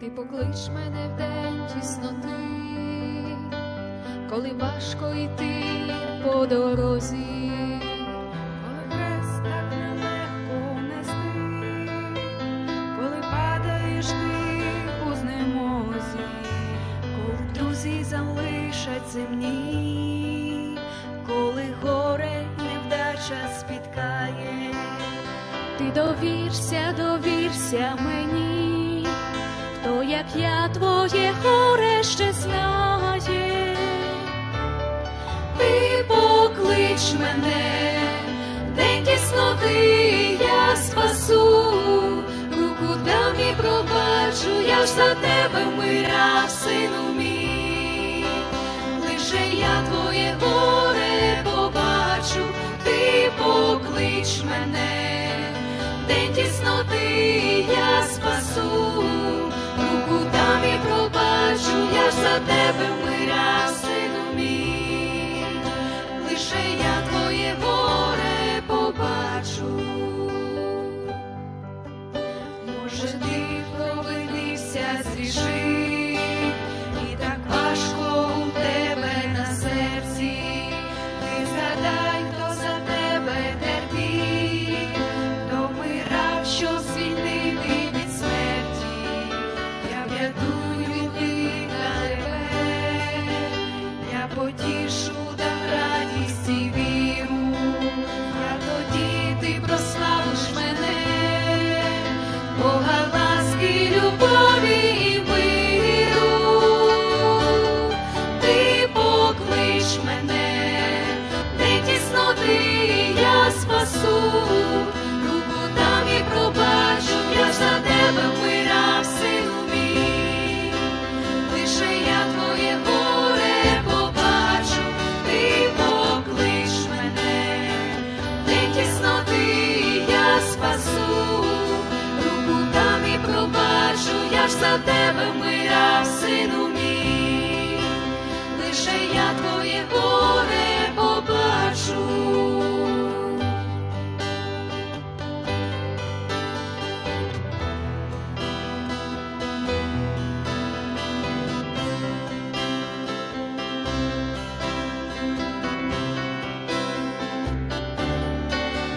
Ти поклич мене в день тісноти, коли важко йти по дорозі, так нелегко нести, коли падаєш ти знемозі, коли друзі залишать земні, коли горе невдача спіткає, ти довірся, довірся мені, як я твоє горе ще знає. Ти поклич мене, день тісноти я спасу, руку дам і пробачу, я ж за тебе вмирав, сину мій, лише я твоє горе може ти провинився з і так важко у тебе на серці, ти згадай, хто за тебе терпів, хто вмирав, що звільнити від смерті, я врятую від тебе, я потішу за тебе вмирав, сину мій, лише я твоє горе побачу.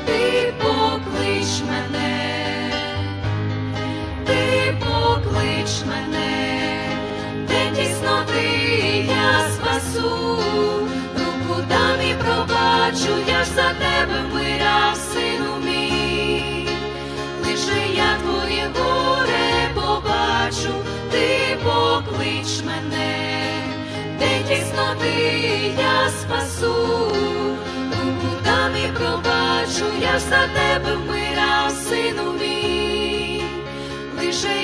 Ти поклич мене, поклич мене, де тісноти я спасу, руку дам і пробачу, я за тебе вмирав, сину мій, лише